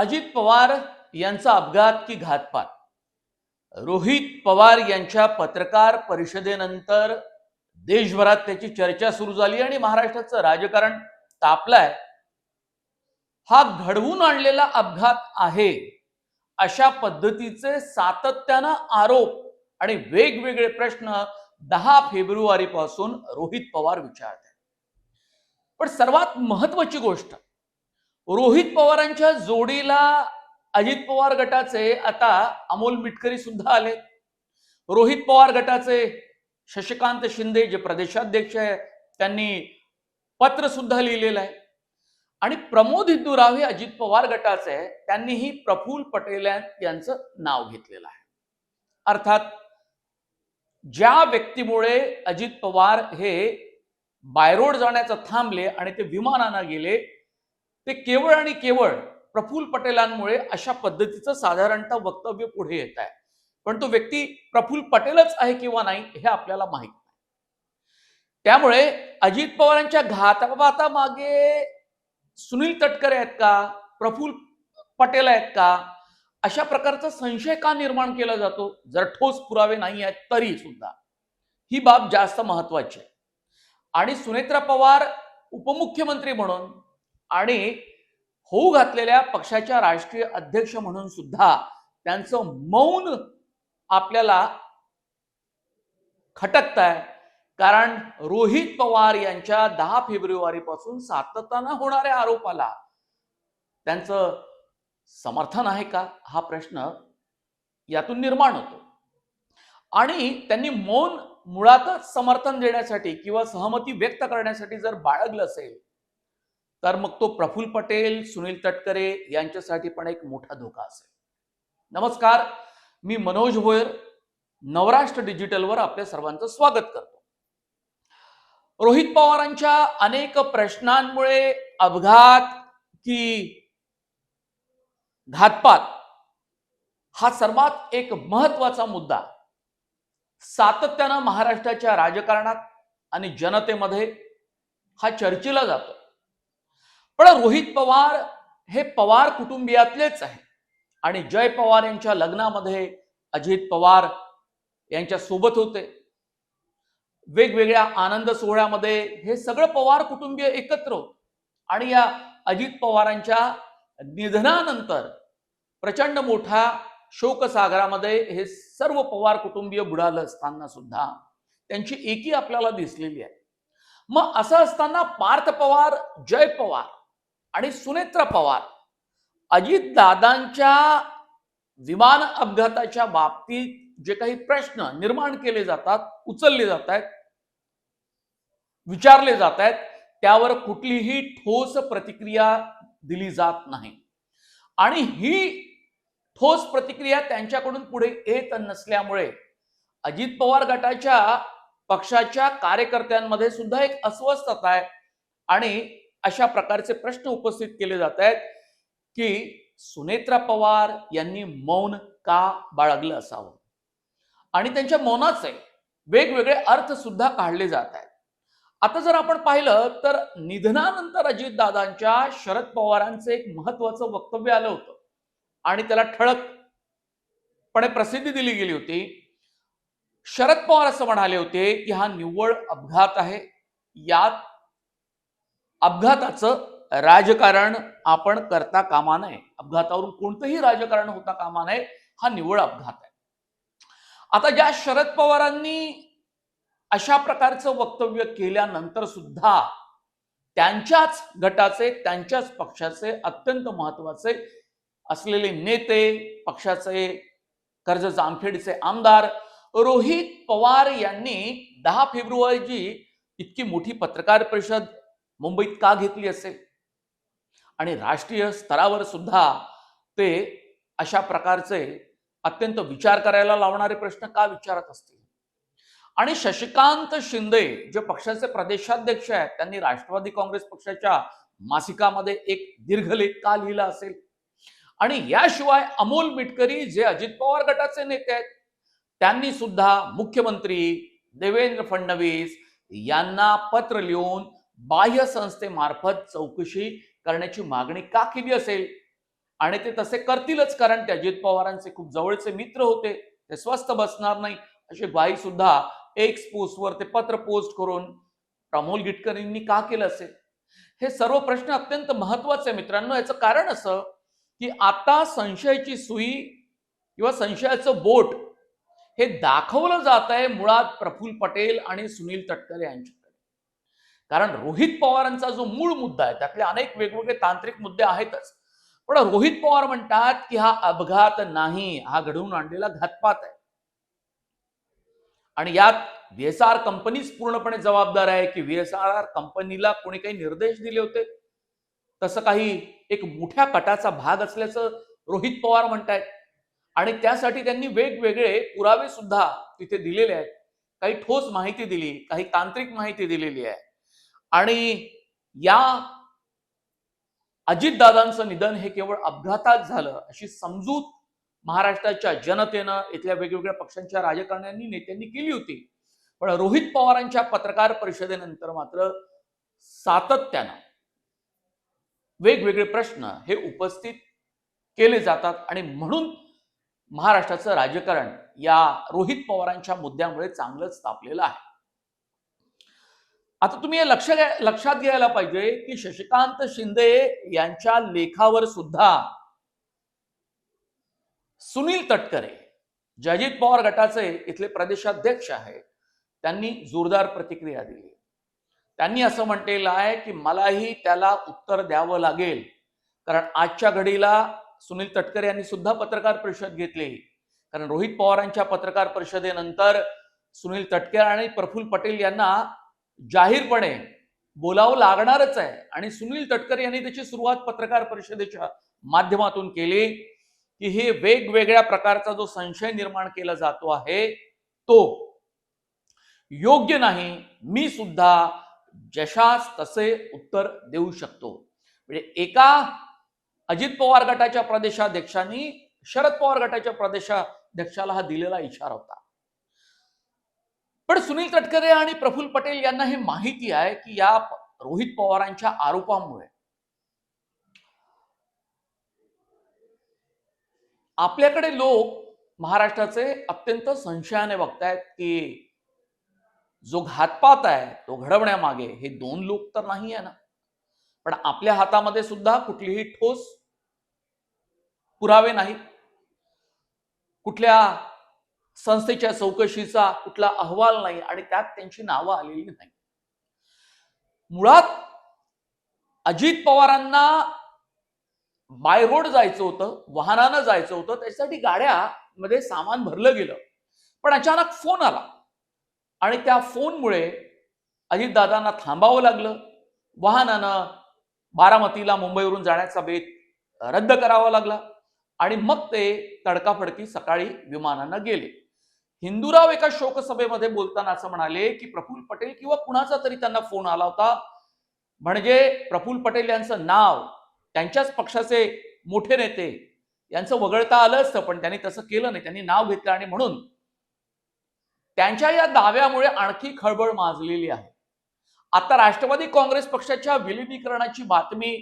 अजित पवार यांचा अपघात की घातपात? रोहित पवार यांच्या पत्रकार परिषदेनंतर देशभरात त्याची चर्चा सुरू झाली आणि महाराष्ट्राचं राजकारण तापलाय. हा घडवून आणलेला अपघात आहे. अशा पद्धतीचे सातत्यानं आरोप आणि वेगवेगळे प्रश्न दहा फेब्रुवारी पासून रोहित पवार विचारत आहेत. पण सर्वात महत्वाची गोष्ट रोहित पवारांच्या जोडीला अजित पवार गटाचे आता अमोल मिटकरी सुद्धा आले. रोहित पवार गटाचे शशिकांत शिंदे जे प्रदेशाध्यक्ष आहे त्यांनी पत्र सुद्धा लिहिलेलं आहे. आणि प्रमोद हिंदूराव हे अजित पवार गटाचे आहे त्यांनीही प्रफुल्ल पटेल यांचं नाव घेतलेलं आहे. अर्थात ज्या व्यक्तीमुळे अजित पवार हे बायरोड जाण्याचं थांबले आणि ते विमानानं गेले ते केवळ आणि केवळ प्रफुल्ल पटेलांमुळे अशा पद्धतीचं साधारणतः वक्तव्य पुढे येत आहे. पण तो व्यक्ती प्रफुल्ल पटेलच आहे किंवा नाही हे आपल्याला माहीत नाही. त्यामुळे अजित पवारांच्या घातापाता मागे सुनील तटकरे आहेत का? प्रफुल्ल पटेल आहेत का? अशा प्रकारचा संशय का निर्माण केला जातो? जर ठोस पुरावे नाही आहेत तरी सुद्धा. ही बाब जास्त महत्वाची आहे. आणि सुनेत्रा पवार उपमुख्यमंत्री म्हणून आणि होऊ घातलेल्या पक्षाच्या राष्ट्रीय अध्यक्ष म्हणून सुद्धा त्यांचं मौन आपल्याला खटकत आहे कारण रोहित पवार यांच्या दहा फेब्रुवारी पासून सातत्यानं होणाऱ्या आरोपाला त्यांचं समर्थन आहे का? हा प्रश्न यातून निर्माण होतो. आणि त्यांनी मौन मुळातच समर्थन देण्यासाठी किंवा सहमती व्यक्त करण्यासाठी जर बाळगलं असेल तर मग तो प्रफुल्ल पटेल सुनील तटकरे यांच्यासाठी पण एक मोठा धोका असेल. नमस्कार मी मनोज भोयर नवराष्ट्र डिजिटलवर आपल्या सर्वांचं स्वागत करतो. रोहित पवारांच्या अनेक प्रश्नांमुळे अपघात की घातपात हा सर्वात एक महत्त्वाचा मुद्दा. सातत्यानं महाराष्ट्राच्या राजकारणात आणि जनतेमध्ये हा चर्चेला जातो पण रोहित पवार हे पवार कुटुंबियातलेच आहे आणि जय पवार यांच्या लग्नामध्ये अजित पवार यांच्या सोबत होते. वेगवेगळ्या आनंद सोहळ्यामध्ये हे सगळं पवार कुटुंबीय एकत्र आणि या अजित पवारांच्या निधनानंतर प्रचंड मोठ्या शोकसागरामध्ये हे सर्व पवार कुटुंबीय बुडालं असताना सुद्धा त्यांची एकी आपल्याला दिसलेली आहे. मग असं असताना पार्थ पवार जय पवार आणि सुनेत्रा पवार अजित दादांच्या विमान अपघाताच्या बाबतीत जे काही प्रश्न निर्माण केले जातात उचलले जात आहेत विचारले जात आहेत त्यावर कुठलीही ठोस प्रतिक्रिया दिली जात नाही. आणि ही ठोस प्रतिक्रिया त्यांच्याकडून पुढे येत नसल्यामुळे अजित पवार गटाच्या पक्षाच्या कार्यकर्त्यांमध्ये सुद्धा एक अस्वस्थता आहे. आणि अशा प्रकारचे प्रश्न उपस्थित केले जात आहेत की सुनेत्रा पवार यांनी मौन का बाळगलं असावं? आणि त्यांच्या मौनाचे वेगवेगळे अर्थ सुद्धा काढले जात आहेत. आता जर आपण पाहिलं तर निधनानंतर अजितदादांच्या शरद पवारांचं एक महत्वाचं वक्तव्य आलं होतं. आणि त्याला ठळकपणे प्रसिद्धी दिली गेली होती. शरद पवार असं म्हणाले होते की हा निव्वळ अपघात आहे. यात अपघाताचं राजकारण आपण करता कामा नये. अपघातावरून कोणतंही राजकारण होता कामा नये हा निव्वळ अपघात आहे. आता ज्या शरद पवारांनी अशा प्रकारचं वक्तव्य केल्यानंतर सुद्धा त्यांच्याच गटाचे त्यांच्याच पक्षाचे अत्यंत महत्त्वाचे असलेले नेते पक्षाचे कर्ज जामखेडचे आमदार रोहित पवार यांनी दहा फेब्रुवारीची इतकी मोठी पत्रकार परिषद मुंबईत का घेतली असेल? आणि राष्ट्रीय स्तरावर सुद्धा ते अशा प्रकारचे अत्यंत विचार करायला लावणारे प्रश्न का विचारत असतील? आणि शशिकांत शिंदे जे पक्षाचे प्रदेशाध्यक्ष आहेत त्यांनी राष्ट्रवादी काँग्रेस पक्षाच्या मासिकामध्ये एक दीर्घलेख का लिहिला असेल? आणि याशिवाय अमोल मिटकरी जे अजित पवार गटाचे नेते आहेत त्यांनी सुद्धा मुख्यमंत्री देवेंद्र फडणवीस यांना पत्र लिहून बाह्य संस्थेमार्फत चौकशी करण्याची मागणी का केली असेल? आणि ते तसे करतीलच कारण ते अजित पवारांचे खूप जवळचे मित्र होते. ते स्वस्त बसणार नाही अशी बाई सुद्धा एक्स पोस्टवर ते पत्र पोस्ट करून प्रमोल गिटकरींनी का केलं असेल? हे सर्व प्रश्न अत्यंत महत्त्वाचे आहे मित्रांनो. याचं कारण असं की आता संशयाची सुई किंवा संशयाचं बोट हे दाखवलं जात आहे मुळात प्रफुल्ल पटेल आणि सुनील तटकरे यांच्या कारण रोहित पवारांचा जो मूळ मुद्दा आहे त्यातले अनेक वेगवेगळे तांत्रिक मुद्दे आहेतच. पण रोहित पवार म्हणतात की हा अपघात नाही हा घडवून आणलेला घातपात आहे. आणि यात व्हीएसआर कंपनीच पूर्णपणे जबाबदार आहे की व्हीएसआर कंपनीला कोणी काही निर्देश दिले होते? तसं काही एक मोठ्या कटाचा भाग असल्याचं रोहित पवार म्हणतायत. आणि त्यासाठी त्यांनी वेगवेगळे पुरावे सुद्धा तिथे दिलेले आहेत. काही ठोस माहिती दिली काही तांत्रिक माहिती दिलेली आहे. आणि या अजितदादांचं निधन हे केवळ अपघातात झालं. अशी समजूत महाराष्ट्राच्या जनतेनं इथल्या वेगवेगळ्या पक्षांच्या राजकारण्यांनी नेत्यांनी केली होती. पण रोहित पवारांच्या पत्रकार परिषदेनंतर मात्र सातत्यानं वेगवेगळे प्रश्न हे उपस्थित केले जातात आणि म्हणून महाराष्ट्राचं राजकारण या रोहित पवारांच्या मुद्द्यामुळे चांगलंच तापलेलं आहे. आता तुम्ही हे लक्ष घ्या- लक्षात घ्यायला पाहिजे की शशिकांत शिंदे यांच्या लेखावर सुद्धा सुनील तटकरे जयजित पवार गटाचे इथले प्रदेशाध्यक्ष आहेत त्यांनी जोरदार प्रतिक्रिया दिली. त्यांनी असं म्हटलेलं आहे की मलाही त्याला उत्तर द्यावं लागेल. कारण आजच्या घडीला सुनील तटकरे यांनी सुद्धा पत्रकार परिषद घेतली. कारण रोहित पवारांच्या पत्रकार परिषदेनंतर सुनील तटकरे आणि प्रफुल्ल पटेल यांना जाहीरपणे बोलावं लागणारच आहे. आणि सुनील तटकरे यांनी त्याची सुरुवात पत्रकार परिषदेच्या माध्यमातून केली की हे वेगवेगळ्या प्रकारचा जो संशय निर्माण केला जातो आहे तो योग्य नाही मी सुद्धा जशास तसे उत्तर देऊ शकतो. म्हणजे एका अजित पवार गटाच्या प्रदेशाध्यक्षांनी शरद पवार गटाच्या प्रदेशाध्यक्षाला हा दिलेला इशारा होता. पण सुनील तटकरे आणि प्रफुल्ल पटेल यांना हे माहिती आहे की या रोहित पवारांच्या आरोपामुळे आपल्याकडे लोक महाराष्ट्राचे अत्यंत संशयाने बघतायत की जो घातपात आहे तो घडवण्यामागे हे दोन लोक तर नाही आहे ना. पण आपल्या हातामध्ये सुद्धा कुठलीही ठोस पुरावे नाहीत. कुठल्या संस्थेच्या चौकशीचा कुठला अहवाल नाही आणि त्यात त्यांची नावं आलेली नाही. मुळात अजित पवारांना बाय रोड जायचं होतं वाहनानं जायचं होतं त्याच्यासाठी गाड्यामध्ये सामान भरलं गेलं. पण अचानक फोन आला आणि त्या फोनमुळे अजितदादांना थांबावं लागलं. वाहनानं बारामतीला मुंबईवरून जाण्याचा बेत रद्द करावा लागला आणि मग ते तडकाफडकी सकाळी विमानानं गेले. हिंदूराव एका शोकसभेमध्ये बोलताना असं म्हणाले की प्रफुल्ल पटेल किंवा कुणाचा तरी त्यांना फोन आला होता. म्हणजे प्रफुल्ल पटेल यांचं नाव त्यांच्याच पक्षाचे मोठे नेते यांचं वगळता आलं असतं पण त्यांनी तसं केलं नाही. त्यांनी नाव घेतलं आणि म्हणून त्यांच्या या दाव्यामुळे आणखी खळबळ माजलेली आहे. आता राष्ट्रवादी काँग्रेस पक्षाच्या विलिनीकरणाची बातमी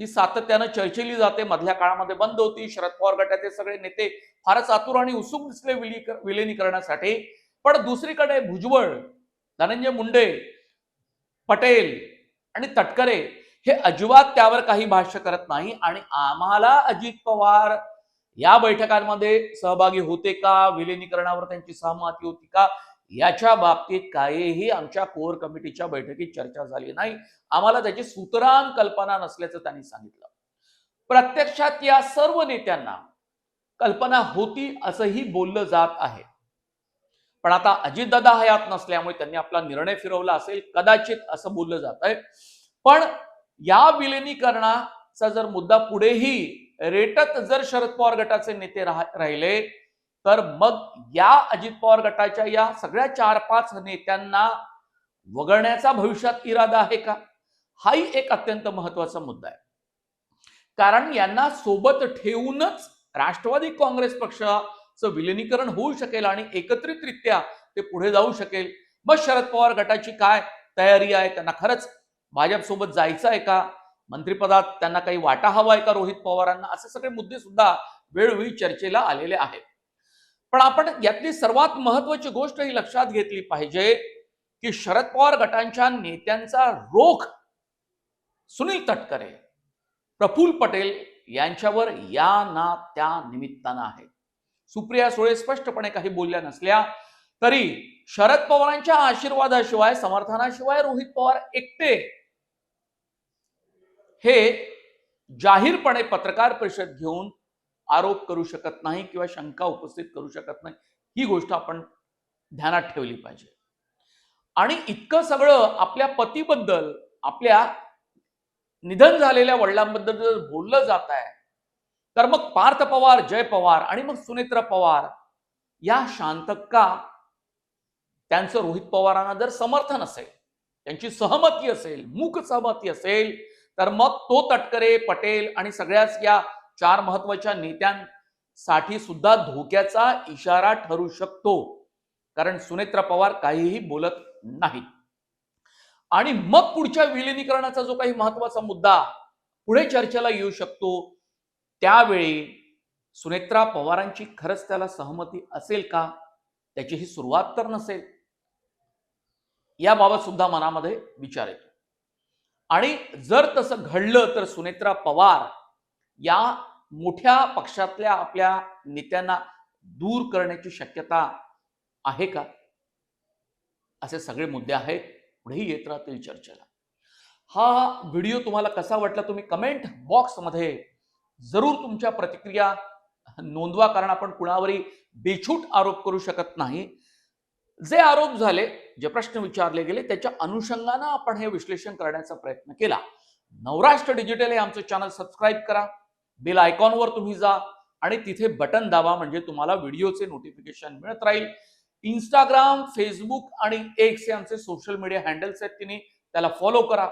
ही सातत्यानं चर्चेली जाते मधल्या काळामध्ये बंद होती शरद पवार गटाचे सगळे नेते फारच आतुर आणि उत्सुक दिसले विलिनीकरणासाठी पण दुसरीकडे भुजबळ धनंजय मुंडे पटेल आणि तटकरे हे अजिबात त्यावर काही भाष्य करत नाही आणि आम्हाला अजित पवार या बैठकांमध्ये सहभागी होते का? विलिनीकरणावर त्यांची सहमती होती का? याच्या बाबतीत काहीही आमच्या कोर कमिटीच्या बैठकीत चर्चा झाली नाही. आम्हाला त्याची सुतराम कल्पना नसल्याचं त्यांनी सांगितलं. प्रत्यक्षात या सर्व नेत्यांना कल्पना होती असंही बोललं जात आहे. पण आता अजितदादा हयात नसल्यामुळे त्यांनी आपला निर्णय फिरवला असेल कदाचित असं बोललं जात आहे. पण या विलिनीकरणाचा जर मुद्दा पुढेही रेटत जर शरद पवार गटाचे नेते राह- राहिले तर मग या अजित पवार गटाच्या या सगळ्या चार पाच नेत्यांना वगळण्याचा भविष्यात इरादा आहे का? हाही एक अत्यंत महत्त्वाचा मुद्दा आहे. कारण यांना सोबत ठेवूनच राष्ट्रवादी काँग्रेस पक्षाचं विलिनीकरण होऊ शकेल आणि एकत्रितरित्या ते पुढे जाऊ शकेल. मग शरद पवार गटाची काय तयारी आहे? त्यांना खरंच भाजपसोबत जायचं आहे का? मंत्रिपदात त्यांना काही वाटा हवा आहे का रोहित पवारांना? असे सगळे मुद्दे सुद्धा वेळोवेळी चर्चेला आलेले आहेत. पण आपण यातली सर्वात महत्वाची गोष्ट ही लक्षात घेतली पाहिजे की शरद पवार गटांच्या नेत्यांचा रोख सुनील तटकरे प्रफुल्ल पटेल यांच्यावर या ना त्या निमित्तानं आहे. सुप्रिया सुळे स्पष्टपणे काही बोलल्या नसल्या तरी शरद पवारांच्या आशीर्वादाशिवाय समर्थनाशिवाय रोहित पवार एकटे. हे जाहीरपणे पत्रकार परिषद घेऊन आरोप करू शकत नाही किंवा शंका उपस्थित करू शकत नाही ही गोष्ट आपण ध्यानात ठेवली पाहिजे. आणि इतकं सगळं आपल्या पतीबद्दल आपल्या निधन झालेल्या वडिलांबद्दल जर बोललं जात आहे तर मग पार्थ पवार जय पवार आणि मग सुनेत्र पवार या शांतक्का त्यांचं रोहित पवारांना जर समर्थन असेल त्यांची सहमती असेल मूक सहमती असेल तर मग तो तटकरे पटेल आणि सगळ्याच या चार महत्त्वाच्या नेत्यांसाठी सुद्धा धोक्याचा इशारा ठरू शकतो. कारण सुनेत्रा पवार काहीही बोलत नाही. आणि मग पुढच्या विलिनीकरणाचा जो काही महत्त्वाचा मुद्दा पुढे चर्चेला येऊ शकतो त्यावेळी सुनेत्रा पवारांची खरंच त्याला सहमती असेल का? त्याची ही सुरुवात तर नसेल. याबाबत सुद्धा मनामध्ये विचार येतो. आणि जर तसं घडलं तर सुनेत्रा पवार या मोठ्या पक्षातल्या आपल्या नेत्यांना दूर करण्याची शक्यता आहे का? असे सगळे मुद्दे आहेत. पुढेही येत राहतील चर्चेला. हा व्हिडिओ तुम्हाला कसा वाटला तुम्ही कमेंट बॉक्समध्ये जरूर तुमच्या प्रतिक्रिया नोंदवा कारण आपण कुणावरही बेछूट आरोप करू शकत नाही. जे आरोप झाले जे प्रश्न विचारले गेले त्याच्या अनुषंगानं आपण हे विश्लेषण करण्याचा प्रयत्न केला. नवराष्ट्र डिजिटल हे आमचं चॅनल सबस्क्राईब करा. बेल आयकॉनवर तुम्ही जा आणि तिथे बटन दाबा म्हणजे तुम्हाला व्हिडिओचे नोटिफिकेशन मिळत राहील. इंस्टाग्राम फेसबुक आणि एक्स हे आमचे सोशल मीडिया हँडल्स आहेत तिने. त्याला फॉलो करा.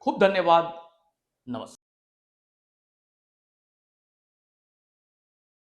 खूप धन्यवाद. नमस्कार.